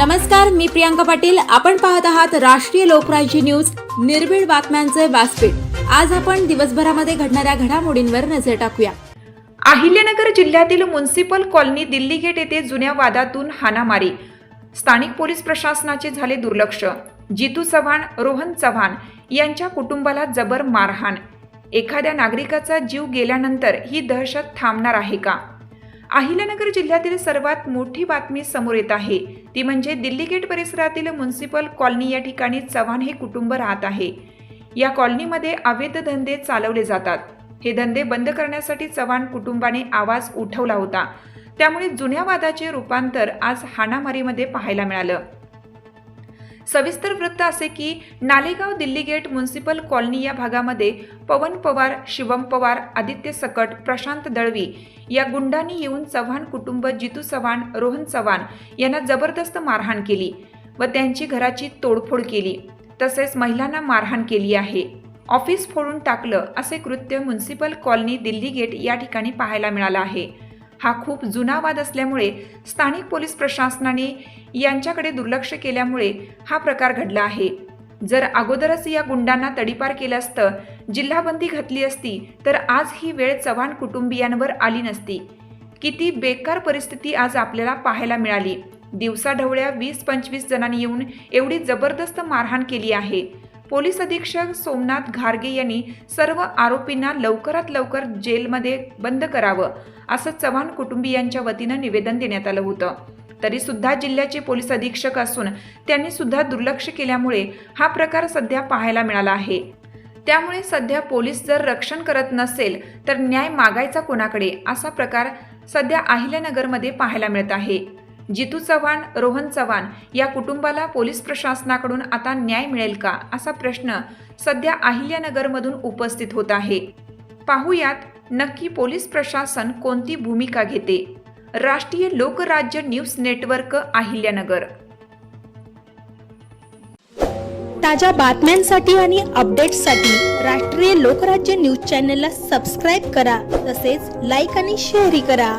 नमस्कार मी प्रियांका पाटील. आपण पाहत आहात राष्ट्रीय लोकराज्य न्यूज. निर्भीड बातम्यांचे व्यासपीठ. आज आपण दिवसभरामध्ये घडणाऱ्या घडामोडींवर नजर टाकूया. अहिल्यानगर जिल्ह्यातील म्युन्सिपल कॉलनी दिल्ली गेट येथे जुन्या वादातून हाणामारी. स्थानिक पोलीस प्रशासनाचे झाले दुर्लक्ष. जितू चव्हाण रोहन चव्हाण यांच्या कुटुंबाला जबर मारहाण. एखाद्या नागरिकाचा जीव गेल्यानंतर ही दहशत थांबणार आहे का? अहिल्यानगर जिल्ह्यातील सर्वात मोठी बातमी समोर येत आहे. ती म्हणजे दिल्ली गेट परिसरातील म्युन्सिपल कॉलनी या ठिकाणी चव्हाण हे कुटुंब राहत आहे. या कॉलनीमध्ये अवैध धंदे चालवले जातात. हे धंदे बंद करण्यासाठी चव्हाण कुटुंबाने आवाज उठवला होता. त्यामुळे जुन्या वादाचे रूपांतर आज हाणामारीमध्ये पाहायला मिळालं. सविस्तर वृत्त असे की Nalegaon Delhi gate municipal colony या भागामध्ये पवन पवार शिवम पवार आदित्य सकट प्रशांत दळवी या गुंडांनी येऊन चव्हाण कुटुंब जितू चव्हाण रोहन चव्हाण यांना जबरदस्त मारहाण केली व त्यांची घराची तोडफोड केली. तसेच महिलांना मारहाण केली आहे. ऑफिस फोडून टाकलं असे कृत्य म्युन्सिपल कॉलनी दिल्ली गेट या ठिकाणी पाहायला मिळालं आहे. हा खूप जुना वाद असल्यामुळे स्थानिक पोलीस प्रशासनाने यांच्याकडे दुर्लक्ष केल्यामुळे हा प्रकार घडला आहे. जर अगोदरच या गुंडांना तडीपार केलं असतं जिल्हाबंदी घातली असती तर आज ही वेळ चव्हाण कुटुंबियांवर आली नसती. किती बेकार परिस्थिती आज आपल्याला पाहायला मिळाली. दिवसाढवळ्या वीस पंचवीस जणांनी येऊन एवढी जबरदस्त मारहाण केली आहे. पोलीस अधीक्षक सोमनाथ घारगे यांनी सर्व आरोपींना लवकरात लवकर जेलमध्ये बंद करावं असं चव्हाण कुटुंबियांच्या वतीनं निवेदन देण्यात आलं होतं. तरी सुद्धा जिल्ह्याचे पोलीस अधीक्षक असून त्यांनी सुद्धा दुर्लक्ष केल्यामुळे हा प्रकार सध्या पाहायला मिळाला आहे. त्यामुळे सध्या पोलीस जर रक्षण करत नसेल तर न्याय मागायचा कोणाकडे असा प्रकार सध्या अहिल्यानगरमध्ये पाहायला मिळत आहे. जितू चव्हाण रोहन चव्हाण या कुटुंबाला पोलीस प्रशासनाकडून आता न्याय मिळेल का असा प्रश्न सध्या अहिल्यानगरमधून उपस्थित होत आहे. पाहुयात नक्की पोलीस प्रशासन कोणती भूमिका घेते. राष्ट्रीय लोकराज्य न्यूज नेटवर्क अहिल्यानगर. ताज्या बातम्यांसाठी आणि अपडेट्ससाठी राष्ट्रीय लोकराज्य न्यूज चॅनलला सबस्क्राईब करा तसेच लाईक आणि शेअरही करा.